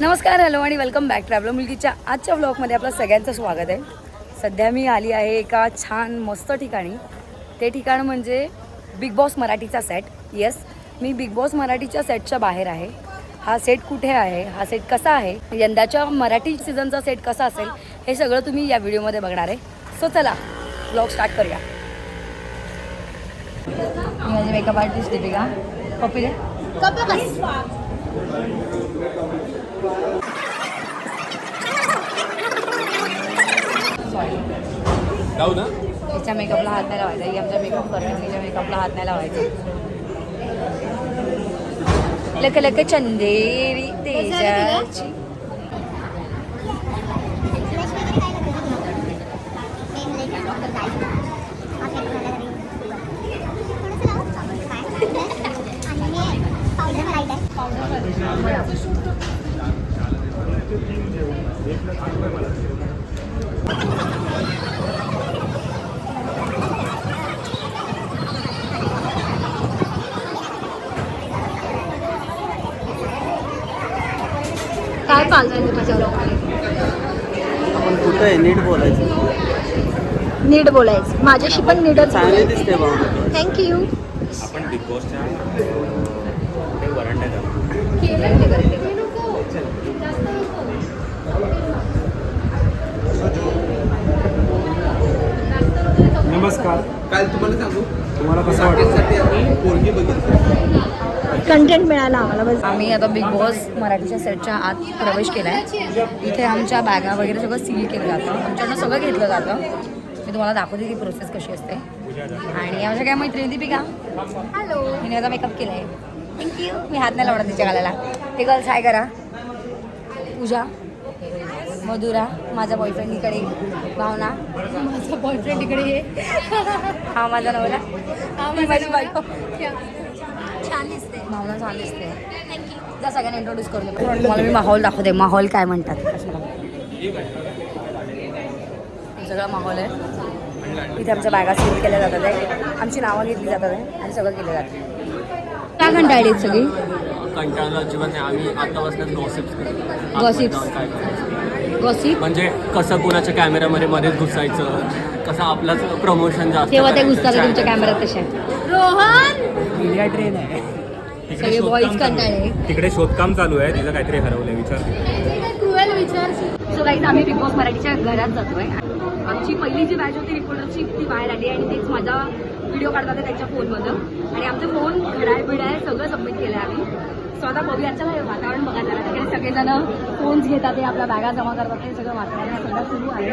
नमस्कार हॅलो आणि welcome back traveller मुलगीच्या आजच्या ब्लॉगमध्ये आपलं सगळ्यांचं स्वागत आहे. सध्या मी आली आहे एका छान मस्त ठिकाणी. ते ठिकाण म्हणजे बिग बॉस मराठीचा सेट येस मी बिग बॉस मराठीच्या सेटच्या बाहेर आहे. हा सेट कुठे आहे? हा सेट कसा आहे? यंदाच्या मराठी सीझनचा सेट कसा असेल? हे सगळं तुम्ही या व्हिडिओमध्ये बघणार आहे. सो चला ब्लॉग स्टार्ट करूया. माझे माझी मेकअप आर्टिस्ट दीपिका. कॉपी जाऊ ना. तिच्या मेकअपला हात नाही लावायचा. ही आमच्या मेकअप करते तिच्या मेकअपला हात नाही लावायचा. लक लक चंदेरी तेजाची. काय चालतंय तुझ्या आपण कुठं आहे नीट बोलायचं. नीट बोलायचं. माझ्याशी पण नीटच चांगले दिसते भाऊ. थँक्यू आपण बिग बॉसच्या. नमस्कार. काल तुम्हाला सांगू? तुम्हाला कसं आम्ही पोरगी बघितली. कंटेंट मिळाला आम्हाला बस. आम्ही आता बिग बॉस मराठीच्या सेटच्या आत प्रवेश केला आहे इथे आमच्या बॅगा वगैरे सगळं सील केलं जातं. आमच्याकडनं सगळं घेतलं जातं. मी तुम्हाला दाखवते ती प्रोसेस कशी असते. आणि आमच्या काय मैत्रिणी दीपिका? हॅलो मी आता मेकअप केला आहे थँक्यू मी हात नाही लावणार तिच्या गालाला. ते गर्ल्स हाय करा. पूजा मधुरा माझ्या बॉयफ्रेंड इकडे. भावना. माझा बॉयफ्रेंड इकडे ये. हा माझा नवरा ही माझी बायको. छान दिसते. भावना छान दिसते. जा सगळ्यांना इंट्रोड्यूस करतो तुम्हाला मी माहोल दाखवते. माहोल काय म्हणतात. सगळा माहोल आहे. इथे आमच्या बॅगा सील केल्या जातात आहे. आमची नावं घेतली जातात आहे. आणि सगळं केलं जातं काय कंटाळली सगळी. कंटाळलो अजिबात नाही. आम्ही आतापासूनच गॉसिप्स करायचं. गॉसिप म्हणजे कसं कुणाच्या कॅमेऱ्यामध्ये मध्येच घुसायचं? कसं आपलंच प्रमोशन जास्त तेव्हा ते. घुसतात तुमच्या कॅमेऱ्यात कसे रोहन! इंडिया ट्रेन आहे. सगळे बॉईज कंटाळे तिकडे शोधकाम चालू आहे. तिचं काहीतरी हरवलंय विचार. क्रुएल विचार. सो गाईज आम्ही बिग बॉस मराठीच्या घरात जातोय. आमची पहिली जी बॅच होती रिपोर्टरची ती बाहेर आली आणि तेच माझा व्हिडिओ काढतात त्यांच्या फोनमधून. आणि आमचे फोन घड्याळ बिडाळ सगळं सबमिट केलं आहे आम्ही. सो आता बघूया चला हे वातावरण बघा जरा तिकडे सगळेजण फोन्स घेतात ते आपल्या बॅगा जमा करतात हे सगळं वातावरण सगळं सुरू आहे.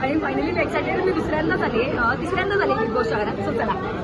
आणि- फायनली मी मी दुसऱ्यांदाच आले तिसऱ्यांदाच आले बिग करा घरात सो चला.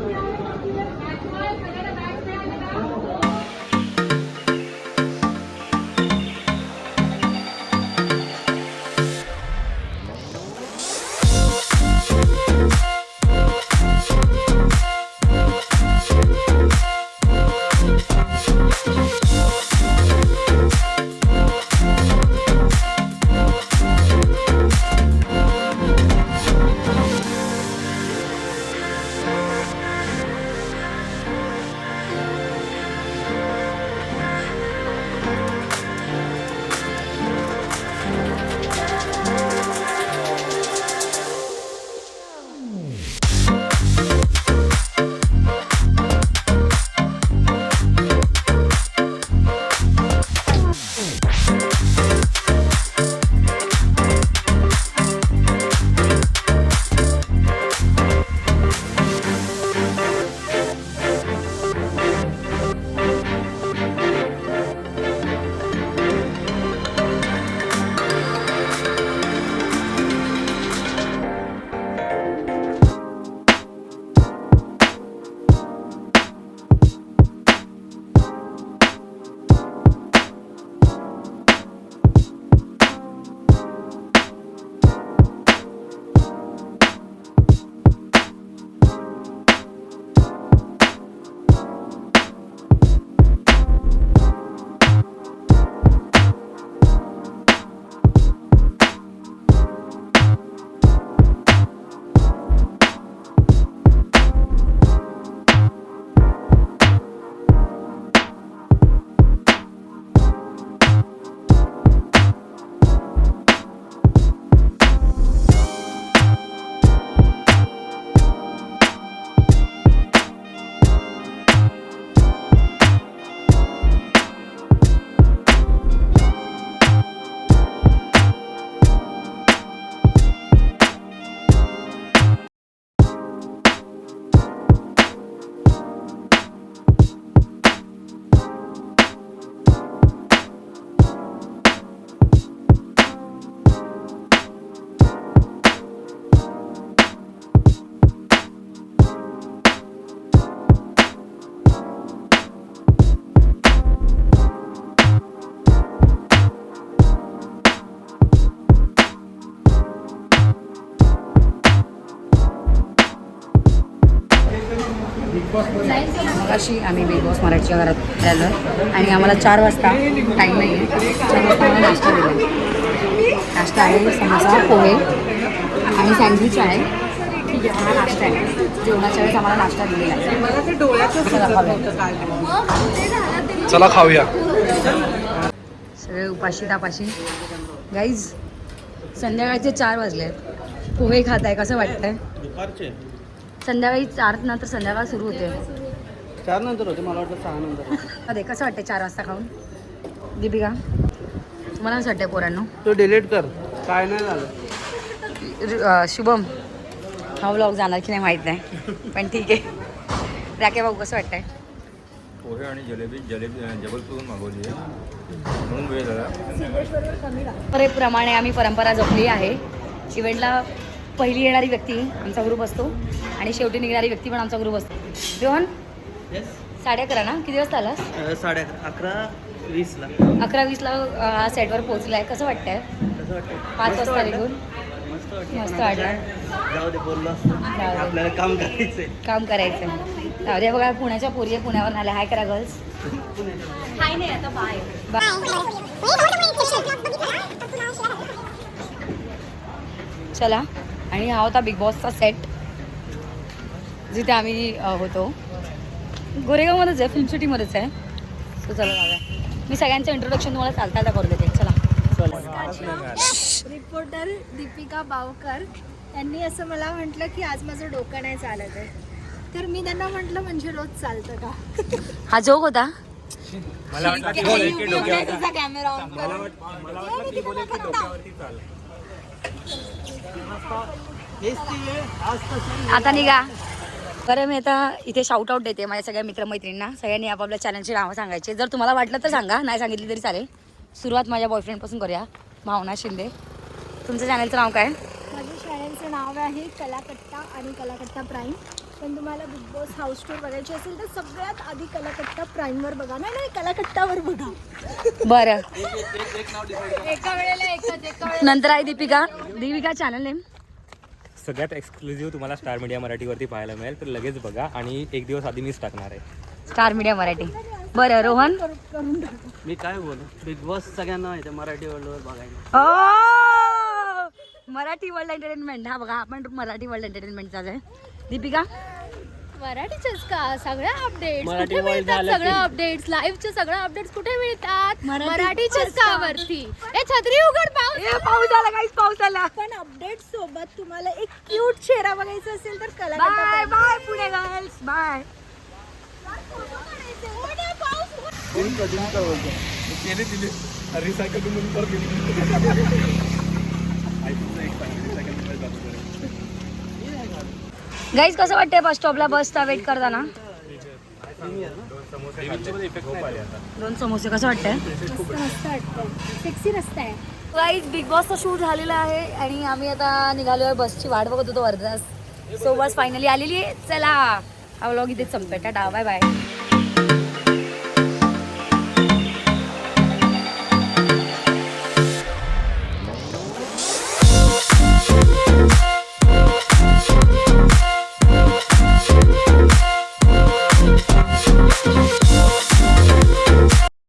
अशी आम्ही बिग बॉस मराठीच्या घरात आलो आणि आम्हाला चार वाजता टाईम नाही आहे चार वाजता आम्हाला नाश्ता दिला नाश्ता आहे समोसा पोहे. आणि सँडविच आहे. ठीक आहे हा नाश्ता आहे. जेवणाच्या वेळेस आम्हाला नाश्ता दिलेला आहे. चला खाऊया. चला खाऊया. सगळे उपाशी तापाशी. गाईज संध्याकाळचे चार वाजले आहेत पोहे खात आहे कसं वाटतंय? दुपारचे. संध्याकाळी चार नंतर संध्याकाळ सुरू होते. चार नंतर होते मला वाटलं सहा नंतर अरे कसं वाटतंय चार वाजता खाऊन? दीपिका तुम्हाला कसं वाटतंय पोरांनो? तो डिलीट कर. काय नाही झालं. शुभम हा व्लॉग जाणार की नाही माहीत नाही पण ठीक आहे. राके भाऊ कसं वाटतंय? पोहे आणि जलेबी जलेबी जबलपूरहून मागवली आहे. म्हणून वेळ झाला. परंपरेप्रमाणे आम्ही परंपरा जपली आहे. इव्हेंटला पहिली येणारी व्यक्ती आमचा ग्रुप असतो आणि शेवटी निघणारी व्यक्ती पण आमचा ग्रुप असतो. येस साडे अकरा ना? किती वाजता आलास? साडे अकरा. वीसला. अकरा वीसला हा सेटवर पोहोचलाय. कसं वाटतंय? कसं वाटतं पाच वाजता. निघून? मस्त वाटलं. जाऊ दे बोललो. आपल्याला काम करायचंय. काम करायचं जाऊ दे बघा पुण्याच्या पोरी आहे, पुण्यावर आल्या हाय करा गर्ल्स हाय नाही आता बाय. चला. आणि हा होता बिग बॉसचा सेट जिथे आम्ही होतो. गोरेगावमध्येच आहे फिल्म सिटीमध्येच आहे. सो चला जाऊया. मी सगळ्यांचं इंट्रोडक्शन तुम्हाला चालता चालता करू देते. चला. रिपोर्टर दीपिका बावकर यांनी असं मला म्हटलं की आज माझं डोकं नाही चालत आहे. तर मी त्यांना म्हटलं म्हणजे रोज चालतं का? हा जोक होता? मला वाटलं ती बोलेल की डोक्यावर. तिचा कॅमेरा ऑन मला वाट- मला वाटलं ती बोलेल की डोक्यावरती चाल हेच ती आहे आज तशी आता निघा. बरं मी आता इथे शाउट आउट देते माझ्या सगळ्या मित्रमैत्रिणींना. सगळ्यांनी आपापल्या चॅनलची नावं सांगायचे. जर तुम्हाला वाटलं तर सांगा नाही सांगितली तरी चालेल. सुरुवात माझ्या बॉयफ्रेंडपासून करूया. भावना शिंदे. तुमच्या चॅनलचं नाव काय? माझ्या चॅनलचं नाव आहे कलाकट्टा आणि कलाकट्टा प्राईम पण तुम्हाला बिग बॉस हाऊस टूर बघायची असेल तर सगळ्यात आधी कलाकट्टा प्राईमवर बघा. नाही नाही कलाकट्टावर बघा. बरं. एका वेळेला एकच एका नंतर आहे दीपिका. दीपिका चॅनल नेम सगळ्यात एक्सक्लुझिव्ह तुम्हाला स्टार मीडिया मराठीवरती पाहायला मिळेल. तर लगेच बघा आणि एक दिवस आधी मीच टाकणार आहे. Star media Marathi. बरं रोहन? मी काय बोलू? बिग बॉस सगळ्यांना माहिती आहे मराठी वर्ल्डवर बघायला. ओ! मराठी वर्ल्ड एंटरटेनमेंट हा बघा आपण मराठी वर्ल्ड एंटरटेनमेंटचाच आहे. दीपिका? मराठीचेच का सगळ्या अपडेट्स मराठी कुठे world मिळतात? झालं सगळ्या अपडेट्स लाईव्हचे सगळ्या अपडेट्स कुठे मिळतात? मराठी- मराठीचेच का वरती ए छत्री उघड पाऊस पाऊस आला काहीच पाऊस आला पण अपडेट सोबत तुम्हाला एक क्यूट चेहरा बघायचा असेल तर कला bye bye Pune girls bye कोण कधी का बोलतो? गाईज कसं वाटतंय बस स्टॉपला बसचा वेट करताना? दोन समोसे कसं वाटतंय? आहे गाईज बिग बॉसचा शूट झालेला आहे आणि आम्ही आता निघालोय बसची वाट बघत होतो अर्धा सो बस फायनली आलेली आहे. चला हा व्लॉग इथेच संपतोय टाटा बाय बाय